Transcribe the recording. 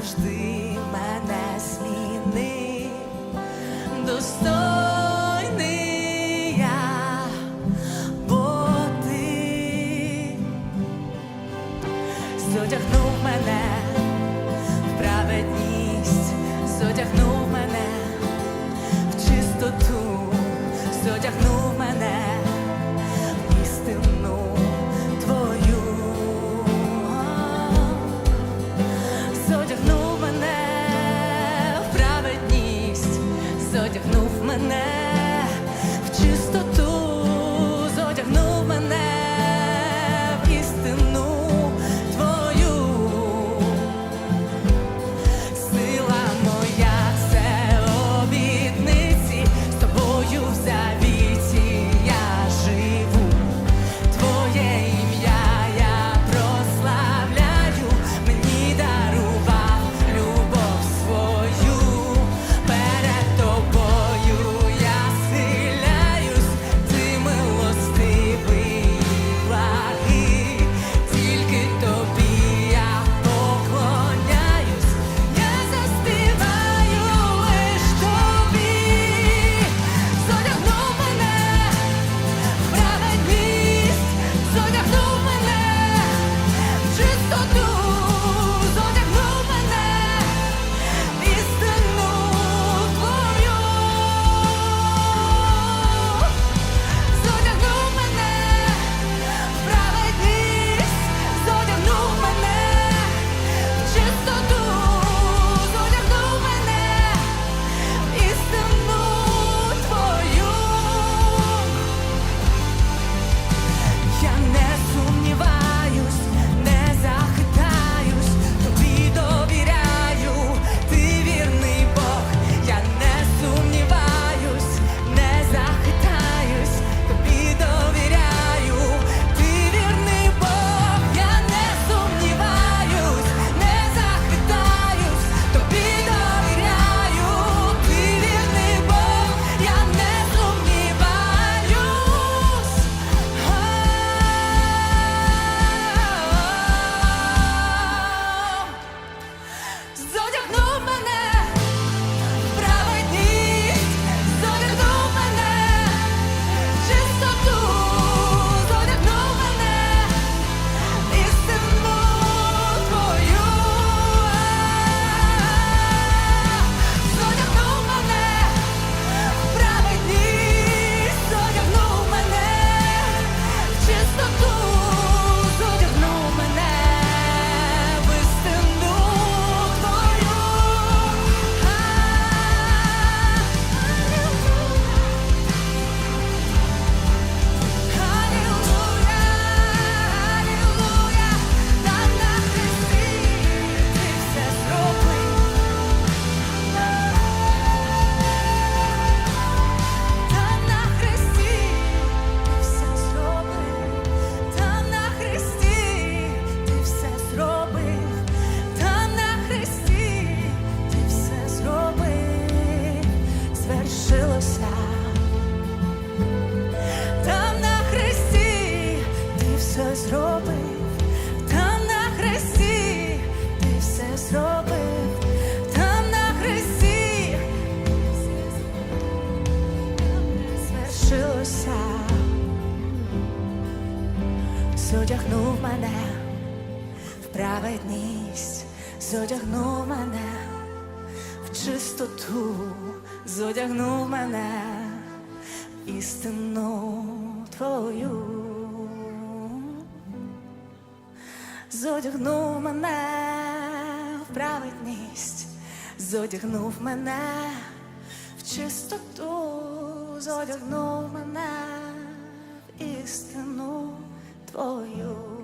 завжди мене зміни, достойний я, бо ти зодягнув мене в праведність, зодягнув. мене. мене, в праведність зодягнув мене, в чистоту зодягнув мене, істину твою, зодягнув мене, в праведність, зодягнув мене, в чистоту зодягнув мене. в Істину твою.